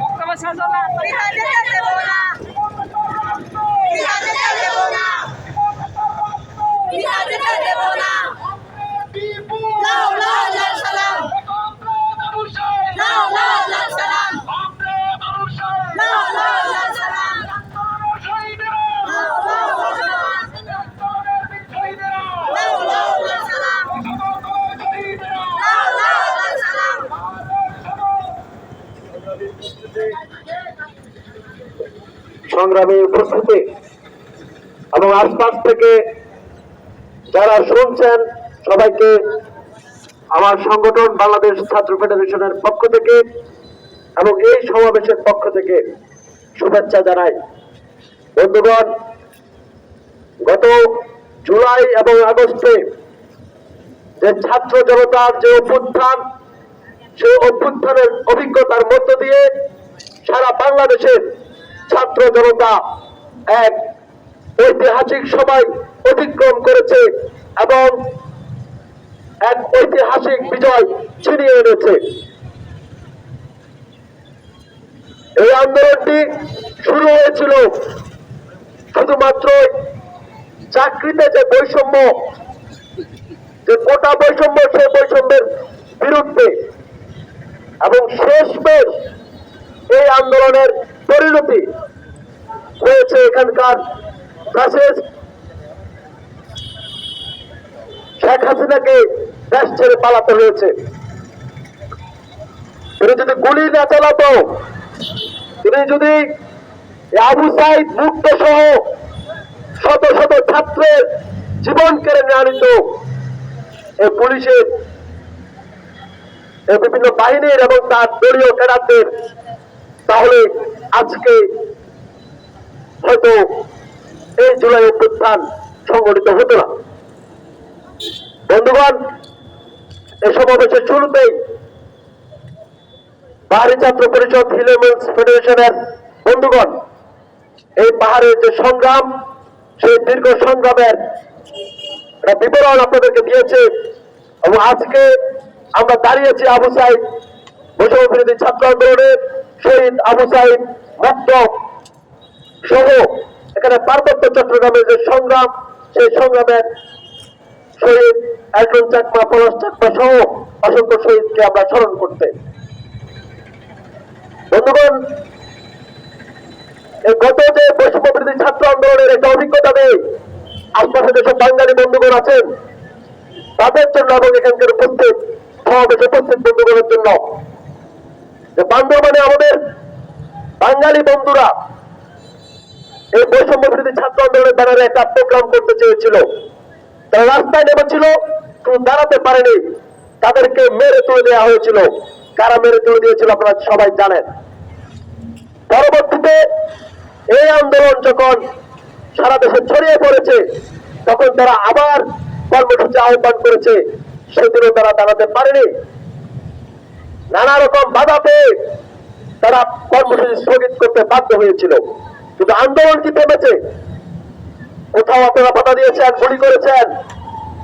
বক্তব্য শেষ সংগ্রামী উপস্থিতি এবং আশপাশ থেকে যারা শুনছেন সবাইকে আমার সংগঠন বাংলাদেশ ছাত্র ফেডারেশনের পক্ষ থেকে এবং এই সমাবেশের পক্ষ থেকে শুভেচ্ছা জানাই। বন্ধুগণ, গত জুলাই এবং আগস্টে যে ছাত্র জনতার যে অভ্যুত্থান, সেই অভ্যুত্থানের অভিজ্ঞতার মধ্য দিয়ে সারা বাংলাদেশের ছাত্র জনতা এক ঐতিহাসিক সময় অতিক্রম করেছে এবং এক ঐতিহাসিক বিজয় ছিনিয়ে এনেছে। এই আন্দোলনটি শুরু হয়েছিল শুধুমাত্র চাকরিতে যে বৈষম্য, যে কোটা বৈষম্য, সে বৈষম্যের বিরুদ্ধে। এবং শেষমেশ এই আন্দোলনের পরিণতি হয়েছে এখানকার ফ্যাসিস্ট শেখ হাসিনাকে দেশ ছেড়ে পালাতে হয়েছে। তিনি যদি গুলি না চালাতো, তিনি যদি আবু সাইদ মুক্ত সহ শত শত ছাত্রের জীবন কেড়ে নেওয়া নিত এই পুলিশের বিভিন্ন বাহিনীর এবং তার দলীয় ক্যাডারদের আজকে হয়তো এই জুলাই অভ্যুত্থান সংগঠিত হতো না। বন্ধুগণ এই সমাবেশের শুরুতেই পাহাড়ি ছাত্র পরিষদ হিলেমেন্স ফেডারেশনের বন্ধুগণ, এই পাহাড়ের যে সংগ্রাম, সেই দীর্ঘ সংগ্রামের বিবরণ আপনাদেরকে দিয়েছে এবং আজকে আমরা দাঁড়িয়েছি আবু সাইদ বৈষম্য বিরোধী ছাত্র আন্দোলনের শহীদ আবু সাইদ মুক্ত সহ এখানে পার্বত্য চট্টগ্রামের যে সংগ্রাম, সেই সংগ্রামের শহীদ একজন চাকমা, পলাশ চাকমা সহ অসংখ্য শহীদকে আমরা স্মরণ করতে। বন্ধুগণ গত যে বৈষম্য বিরোধী ছাত্র আন্দোলনের একটা অভিজ্ঞতা নেই। আশপাশে যেসব বাঙালি বন্ধুগণ আছেন, তাদের জন্য এবং এখানকার উপস্থিত সমাবেশে উপস্থিত বন্ধুগণের জন্য। বান্দরবানে আমাদের বাঙালি বন্ধুরা, এই বৈষম্য বিরোধী ছাত্র আন্দোলনের ব্যানারে একটা প্রোগ্রাম করতে চেয়েছিল। তারা রাস্তায় নেমেছিল, কিন্তু দাঁড়াতে পারেনি। তাদেরকে মেরে তুলে দেওয়া হয়েছিল। কারা মেরে তুলে দিয়েছিল আপনারা সবাই জানেন। পরবর্তীতে এই আন্দোলন যখন সারা দেশে ছড়িয়ে পড়েছে, তখন তারা আবার কর্মসূচি আহ্বান করেছে। সেদিনও তারা দাঁড়াতে পারেনি। নানা রকম বাধা পেয়ে তারা কর্মসূচি স্থগিত করতে বাধ্য হয়েছিল। কিন্তু আন্দোলন কি থেমেছে? কোথাও আপনারা বাধা দিয়েছেন, গুলি করেছেন?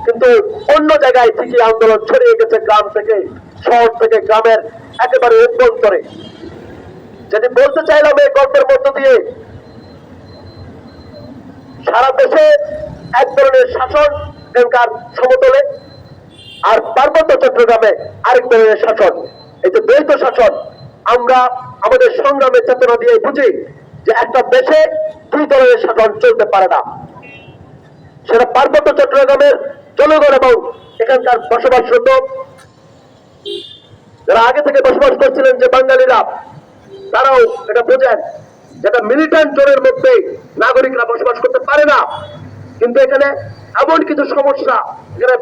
কিন্তু অন্য জায়গায় ঠিকই আন্দোলন ছড়িয়ে গেছে গ্রাম থেকে, শহর থেকে, গ্রামের একেবারে অভ্যন্তরে। যদি বলতে চাইলাম এই গল্পের মধ্য দিয়ে, সারা দেশে এক ধরনের শাসন এখানকার সমতলে আর পার্বত্য চট্টগ্রামে আরেক ধরনের শাসন। এই যে দ্বৈত শাসন আমরা আমাদের সংগ্রামের চেতনা দিয়ে বুঝি যে একটা দেশে দুই ধরনের শাসন চলতে পারে না। সেটা পার্বত্য চট্টগ্রামের জনগণ এবং এখানকার বসবাসরত যারা আগে থেকে বসবাস করছিলেন যে বাঙালিরা, তারাও এটা বোঝেন যেটা মিলিটেন্ট জোনের মধ্যে নাগরিকরা বসবাস করতে পারে না। কিন্তু এখানে এমন কিছু সমস্যা এখানে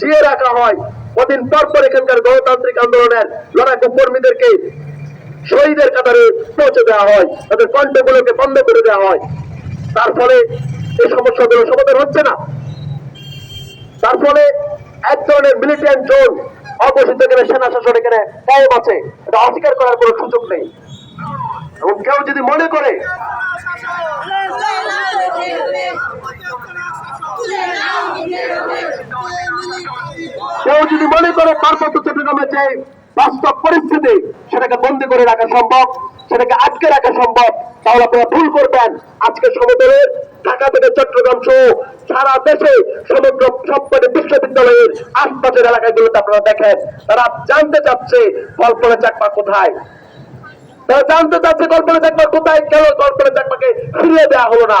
জিয়ে রাখা হয়। কদিন পর পর এখানকার গণতান্ত্রিক আন্দোলনের লড়াকু কর্মীদেরকে শহীদের কাতারে পৌঁছে দেওয়া হয়, তাদের কণ্ঠগুলোকে বন্ধ করে দেওয়া হয়। তার ফলে এই সমস্যাগুলো সমাধান হচ্ছে না। তার ফলে এক ধরনের মিলিটেন্ট জোন অবস্থিত এখানে সেনা শাসন এখানে কায়েম আছে এটা অস্বীকার করার কোনো সুযোগ নেই। এবং কেউ যদি মনে করে, কেউ যদি মনে করে পার্বত্য চট্টগ্রামে যে বাস্তব পরিস্থিতি সেটাকে বন্দি করে রাখা সম্ভব, সেটাকে আটকে রাখা সম্ভব। তাহলে আপনারা ভুল করবেন। আজকে সমতলের ঢাকা থেকে চট্টগ্রাম সহ সারা দেশে সমগ্র সবকটি বিশ্ববিদ্যালয়ের আশপাশের এলাকাগুলোতে আপনারা দেখেন, তারা জানতে চাচ্ছে কল্পনা চাকমা কোথায়। তারা জানতে চাচ্ছে কল্পনা চাকমা কোথায়, কেন কল্পনা চাকমাকে ফিরিয়ে দেওয়া হলো না।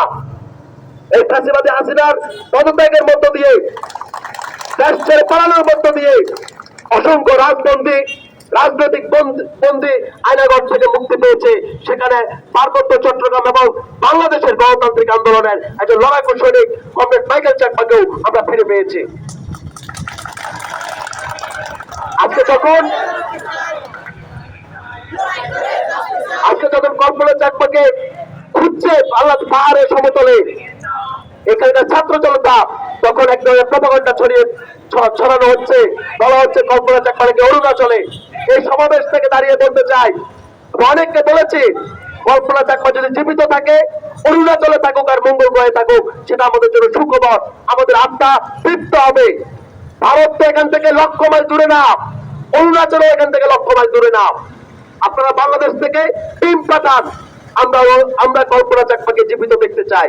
এই ফাঁসিবাদী হাসিনার পদত্যাগের মধ্য দিয়ে, দেশ ছেড়ে পালানোর মধ্য দিয়ে অসংখ্য রাজবন্দী রাজনৈতিক বন্দ- আয়নাগর থেকে মুক্তি পেয়েছে সেখানে পার্বত্য চট্টগ্রাম এবং বাংলাদেশের গণতান্ত্রিক আন্দোলনের একজন লড়াকু সৈনিক, কমরেড মাইকেল চাকমাকেও আমরা ফিরে পেয়েছি। আজকে যখন আজকে যখন কল্পনা চাকমাকে খুঁজছে আল্লাহ পাহাড়ের সমতলে এখানকার ছাত্র জনতা তখন এক ধরনের প্রপাগন্ডা ছড়িয়ে ছড়ানো হচ্ছে। বলা হচ্ছে কল্পনা চাকমাকে অরুণাচলে এই সমাবেশ থেকে দাঁড়িয়ে বলতে চাই অনেককে বলেছি, কল্পনা চাকমা যদি জীবিত থাকে, অরুণাচলে থাকুক আর মঙ্গল গ্রহে থাকুক, সেটা আমাদের জন্য সুখবর, আমাদের আত্মা তৃপ্ত হবে। ভারত তো এখান থেকে লক্ষ মাইল দূরে না অরুণাচলে এখান থেকে লক্ষ মাইল দূরে না। আপনারা বাংলাদেশ থেকে টিম পাঠান আমরা আমরা কল্পনা চাকমাকে জীবিত দেখতে চাই।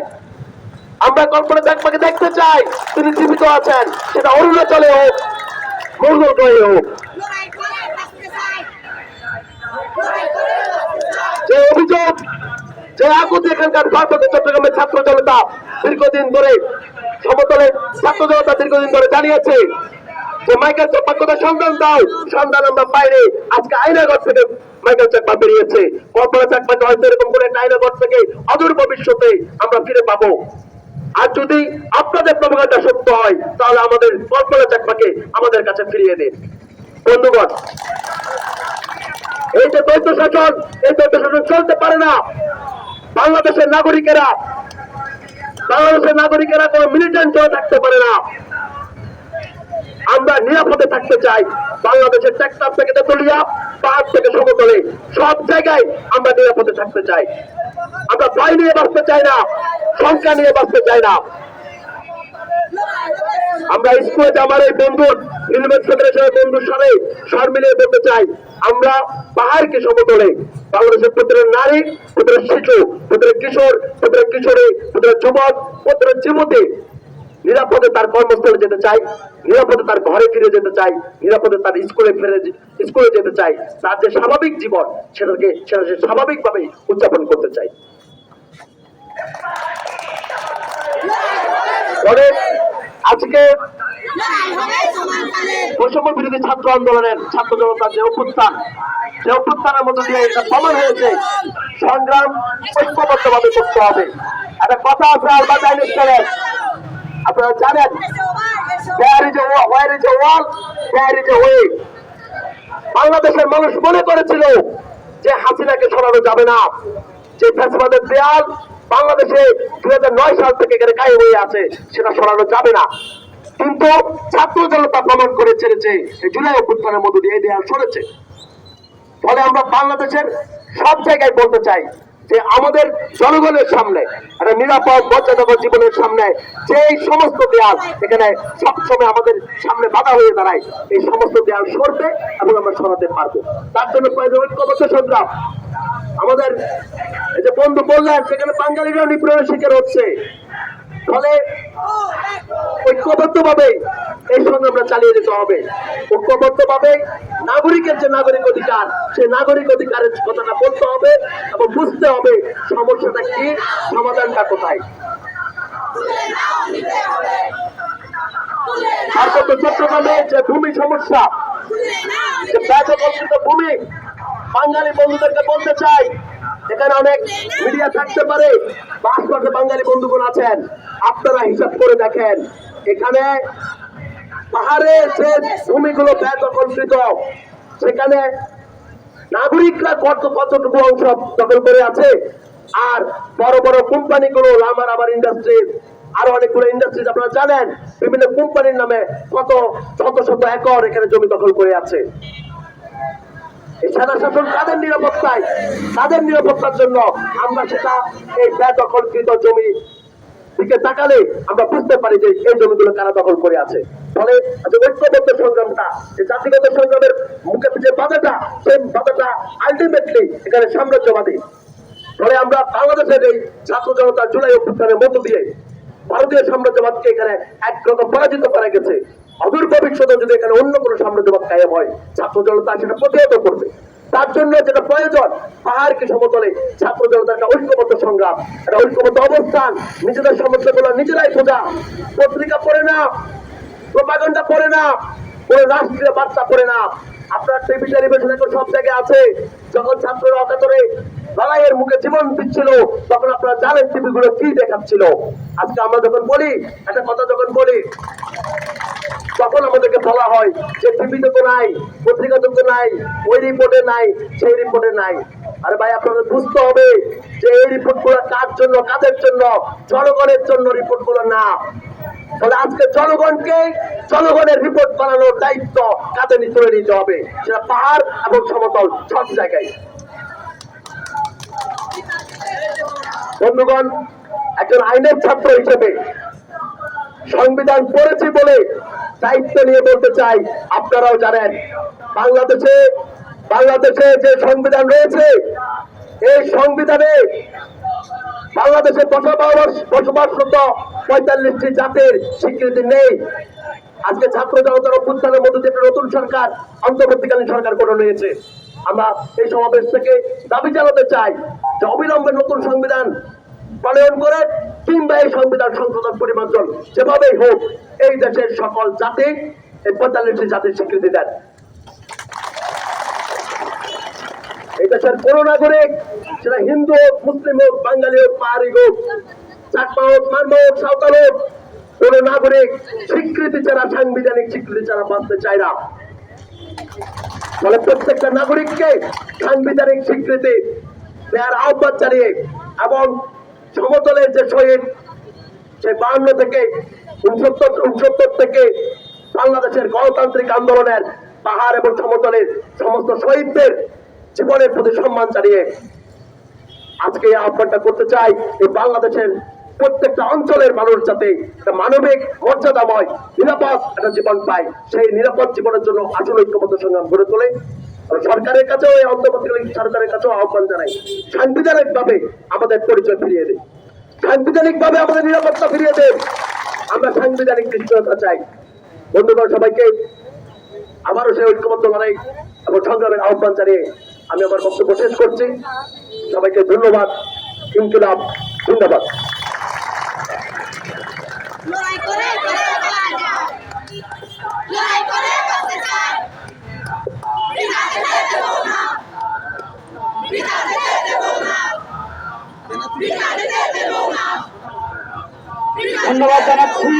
আমরা কল্পনা চাকমাকে দেখতে চাই, তিনি জীবিত আছেন, সেটা অরুণাচলে হোক, মঙ্গল গ্রহে হোক লড়াই করে বাঁচতে চাই লড়াই করে বাঁচতে চাই ছাত্র জনতা দীর্ঘদিন ধরে সমতলে ছাত্র জনতা দীর্ঘদিন ধরে মাইকেল আমরা বেরিয়েছে। এরকম করে থেকে অদূর ভবিষ্যতে আমরা ফিরে পাবো। আর যদি আপনাদের প্রভাবটা সত্য হয়, তাহলে আমাদের কল্পনা চাকমাকে আমাদের কাছে ফিরিয়ে দিন। বন্ধুগণ এই যে দ্বৈত শাসন, এই দ্বৈত শাসন চলতে পারে না। বাংলাদেশের নাগরিকেরা বাংলাদেশের নাগরিকেরা কোনো মিলিটেন্ট হয়ে থাকতে পারে না। আমরা নিরাপদে থাকতে চাই। বাংলাদেশের টেক্সাস থেকে তেতুলিয়া পাহাড় থেকে সমতলে, সব জায়গায় আমরা নিরাপদে থাকতে চাই। আমরা ভয় নিয়ে বাঁচতে চাই না সংখ্যা নিয়ে বাঁচতে চাই না। আমরা স্কুলে আমার এই ইউনিভার্স ফেডারেশনের বন্ধুর সাথে স্বর মিলিয়ে বলতে চাই, আমরা পাহাড়কে সমতলে, বাংলাদেশের প্রতিটা নারী, প্রতিটা শিশু, প্রতিটা কিশোর, প্রতিটা কিশোরী, প্রতিটা যুবক, প্রতিটা যুবতী নিরাপদে তার কর্মস্থলে যেতে চাই, নিরাপদে তার ঘরে ফিরে যেতে চাই, নিরাপদে তার স্কুলে ফিরে স্কুলে যেতে চাই। তার যে স্বাভাবিক জীবন, সেটাকে সেটা সে স্বাভাবিকভাবে উদযাপন করতে চাই। ফলে আজকে বৈষম্য বিরোধী ছাত্র আন্দোলনের ছাত্র জনতার যে অভ্যুত্থান, যে অভ্যুত্থানের মধ্যে দিয়ে এটা প্রমাণ হয়েছে, সংগ্রাম ঐক্যবদ্ধ ভাবে করতে হবে। একটা কথা আছে আপনারা জানেন where is will there is way বাংলাদেশের মানুষ মনে করেছিল যে হাসিনাকে সরানো যাবে না। যে ফ্যাসিবাদের দেয়াল বাংলাদেশে দুই হাজার নয় সাল থেকে এখানে কায়ে হয়ে আছে, সেটা সরানো যাবে না। কিন্তু ছাত্র জনতা প্রমাণ করে ছেড়েছে জুলাই অভ্যুত্থানের মধ্য দিয়ে দেয়াল সরেছে। ফলে আমরা বাংলাদেশের সব জায়গায় বলতে চাই যে আমাদের জনগণের সামনে, একটা নিরাপদ মর্যাদাকর জীবনের সামনে যে এই সমস্ত দেয়াল এখানে সবসময় আমাদের সামনে বাধা হয়ে দাঁড়ায়, এই সমস্ত দেয়াল সরবে এবং আমরা সরাতে পারব। তার জন্য প্রয়োজন ঐক্যবদ্ধ সংগ্রাম। আমাদের এই যে বন্ধু বললেন সেখানে বাঙালিরাও নিপীড়নের শিকার হচ্ছে ফলে ঐক্যবদ্ধ ভাবে এই সংগ্রামটা চালিয়ে যেতে হবে। ঐক্যবদ্ধ ভাবে নাগরিকের যে নাগরিক অধিকার, সেই নাগরিক অধিকারের কথাটা বলতে হবে এবং বুঝতে হবে সমস্যাটা কি, সমাধানটা কোথায়। চট্টগ্রামে যে ভূমি সমস্যা ভূমি বাঙালি বন্ধুদেরকে বলতে চাই, এখানে অনেক মিডিয়া থাকতে পারে আশপাশে বাঙালি বন্ধুগণ আছেন, আপনারা হিসাব করে দেখেন, এখানে পাহাড়ের যে ভূমিগুলো ব্যবকল্পিত সেখানে নাগরিকরা কত কতটুকু অংশ দখল করে আছে, আর বড় বড় কোম্পানিগুলো লামার আবার ইন্ডাস্ট্রিজ আরও অনেকগুলো ইন্ডাস্ট্রিজ আপনারা জানেন, বিভিন্ন কোম্পানির নামে কত শত শত একর এখানে জমি দখল করে আছে। তাদের নিরাপত্তার জন্য আমরা সেটা এই জমি দিকে তাকালে আমরা বুঝতে পারি যে এই জমিগুলো কারা দখল করে আছে। ফলে ঐক্যবদ্ধ সংগ্রামটা জাতিগত সংগ্রামের মুখে যে বাধাটা সেই বাধাটা আলটিমেটলি এখানে সাম্রাজ্যবাদী। ফলে আমরা বাংলাদেশের এই ছাত্র জনতা জুলাই অভ্যুত্থানের মধ্য দিয়ে ভারতীয় সাম্রাজ্যবাদকে এখানে একগ্রত পরাজিত করা গেছে। অদূর ভবিষ্যতে যদি এখানে অন্য কোনো সাম্রাজ্যবাদ কায়েম হয়, ছাত্র জনতা সেটা প্রতিহত করবে। তার জন্য যেটা প্রয়োজন, পাহাড়কে সমতলে, ছাত্র জনতা একটা ঐক্যবদ্ধ সংগ্রাম, একটা ঐক্যবদ্ধ অবস্থান, নিজেদের সমস্যাগুলো নিজেরাই বোঝা পত্রিকা পড়ে না, প্রপাগন্ডা পড়ে না, কোন রাষ্ট্রীয় বার্তা পড়ে না। আপনার টিভি টেলিভিশন এখন সব জায়গায় আছে। যখন ছাত্ররা অকাতরে লড়াইয়ের মুখে জীবন দিচ্ছিল, তখন আপনারা জানেন টিভি গুলো কি দেখাচ্ছিল। আজকে আমরা যখন বলি, একটা কথা যখন বলি তখন আমাদেরকে বলা হয় যে টিভিতে তো নাই পত্রিকাতে তো নাই, ওই রিপোর্টে নাই, সেই রিপোর্টে নাই। আরে ভাই, আপনাদের বুঝতে হবে যে এই রিপোর্টগুলো কার জন্য, কাদের জন্য? জনগণের জন্য রিপোর্টগুলো না। তাহলে আজকে জনগণকে জনগণের রিপোর্ট বানানোর দায়িত্ব কাঁধে তুলে নিতে হবে। সেটা পাহাড় এবং সমতল সব জায়গায়। বন্ধুগণ, একজন আইনের ছাত্র হিসেবে সংবিধান পড়েছি বলে দায়িত্ব নিয়ে বলতে চাই। আপনারাও জানেন, বাংলাদেশে বাংলাদেশে যে সংবিধান রয়েছে, এই সংবিধানে বাংলাদেশে বসবাস, বসবাসরত পঁয়তাল্লিশটি জাতির স্বীকৃতি নেই। আজকে ছাত্র জনতার অভ্যুত্থানের মধ্যে যে নতুন সরকার, অন্তর্বর্তীকালীন সরকার গঠন হয়েছে আমরা এই সমাবেশ থেকে দাবি জানাতে চাই যে অবিলম্বে নতুন সংবিধান প্রণয়ন করে কিংবা এই সংবিধান সংশোধন পরিমার্জন যেভাবেই হোক, এই দেশের সকল জাতি এই পঁয়তাল্লিশটি জাতির স্বীকৃতি দেন। এই দেশের কোন নাগরিক, সেটা হিন্দু হোক, মুসলিম হোক, বাঙালি হোক, পাহাড়ি হোক, চাকমা হোক, মারমা হোক, সাঁওতাল হোক, কোন নাগরিক স্বীকৃতি ছাড়া, সাংবিধানিক স্বীকৃতি ছাড়া বাঁচতে চায় না। ফলে প্রত্যেকটা নাগরিককে সাংবিধানিক স্বীকৃতি দেওয়ার আহ্বান জানিয়ে এবং সমতলের যে শহীদ, সেই বাহান্ন থেকে উনসত্তর উনসত্তর থেকে বাংলাদেশের গণতান্ত্রিক আন্দোলনের পাহাড় এবং সমতলের সমস্ত শহীদদের জীবনের প্রতি সম্মান জানিয়ে আজকে আহ্বানটা করতে চাই, এই বাংলাদেশের প্রত্যেকটা অঞ্চলের মানুষ যাতে একটা মানবিক মর্যাদাময়, নিরাপদ একটা জীবন পায়। সেই নিরাপদ জীবনের জন্য আসলে ঐক্যবদ্ধ সংগ্রাম গড়ে তোলে। সরকারের কাছেও এই অন্তর্বর্তীকালীন সরকারের কাছেও আহ্বান জানাই সাংবিধানিক ভাবে আমাদের পরিচয় ফিরিয়ে দিন। সাংবিধানিক ভাবে আমাদের নিরাপত্তা ফিরিয়ে দেন। আমরা সাংবিধানিক নিশ্চয়তা চাই। বন্ধুগণ, সবাইকে আবারও সেই ঐক্যবদ্ধ লড়াই এবং সংগ্রামের আহ্বান জানিয়ে আমি আমার বক্তব্য শেষ করছি। সবাইকে ধন্যবাদ। ইনকিলাব। ধন্যবাদ লড়াই করে বাঁচতে চাই লড়াই করে বাঁচতে চাই বিনা যেতে দেব না বিনা যেতে দেব না বিনা যেতে দেব না ধন্যবাদ জানাচ্ছি।